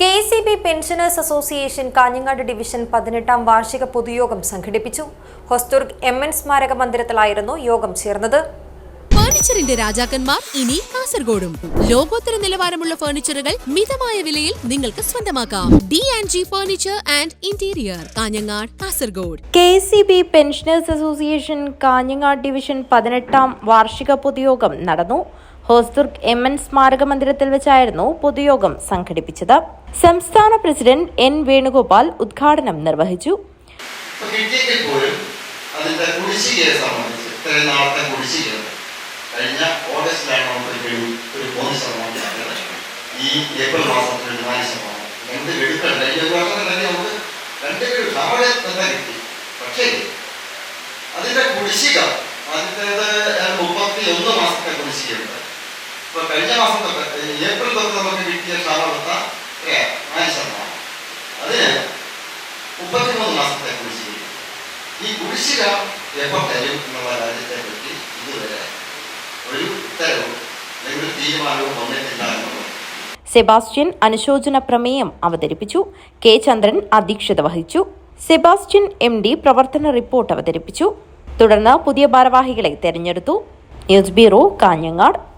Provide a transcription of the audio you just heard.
K C B pensioners association Kanhangad division പതിനെട്ടാം വാർഷിക പൊതുയോഗം സംഘടിപ്പിച്ചു. ഹൊസ്തുർഗ് എം എൻ സ്മാരക മന്ദിരത്തിലായിരുന്നു യോഗം ചേർന്നത്. ഫർണിച്ചറിന്റെ രാജാക്കന്മാർ ഇനി കാസർഗോഡും. ലോകോത്തര നിലവാരമുള്ള ഫർണിച്ചറുകൾ മിതമായ വിലയിൽ നിങ്ങൾക്ക് സ്വന്തമാക്കാം. D and G furniture and interior Kanhangad Kasaragod. K C B pensioners association Kanhangad division പതിനെട്ടാം വാർഷിക പൊതുയോഗം നടന്നു. ഹോസ്ദുർഗ് എം എൻ സ്മാരക മന്ദിരത്തിൽ വെച്ചായിരുന്നു പൊതുയോഗം സംഘടിപ്പിച്ചത്. സംസ്ഥാന പ്രസിഡന്റ് എൻ വേണുഗോപാൽ ഉദ്ഘാടനം നിർവഹിച്ചു. അതിന്റെ ഒരു ഈ രണ്ട് പക്ഷേ അതിന്റെ കുടിശ്ശിക അതിന്റെത് മുപ്പത്തി ഒന്ന് മാസത്തെ കുടിശ്ശികയുണ്ട്. ഏപ്രിൽ മാസത്തെ ഈ ഇതുവരെ ഒരു സെബാസ്റ്റ്യൻ അനുശോചന പ്രമേയം അവതരിപ്പിച്ചു. കെ ചന്ദ്രൻ അധ്യക്ഷത വഹിച്ചു. സെബാസ്റ്റ്യൻ എം ഡി പ്രവർത്തന റിപ്പോർട്ട് അവതരിപ്പിച്ചു. തുടർന്ന് പുതിയ ഭാരവാഹികളെ തെരഞ്ഞെടുത്തു. News bureau Kanhangad.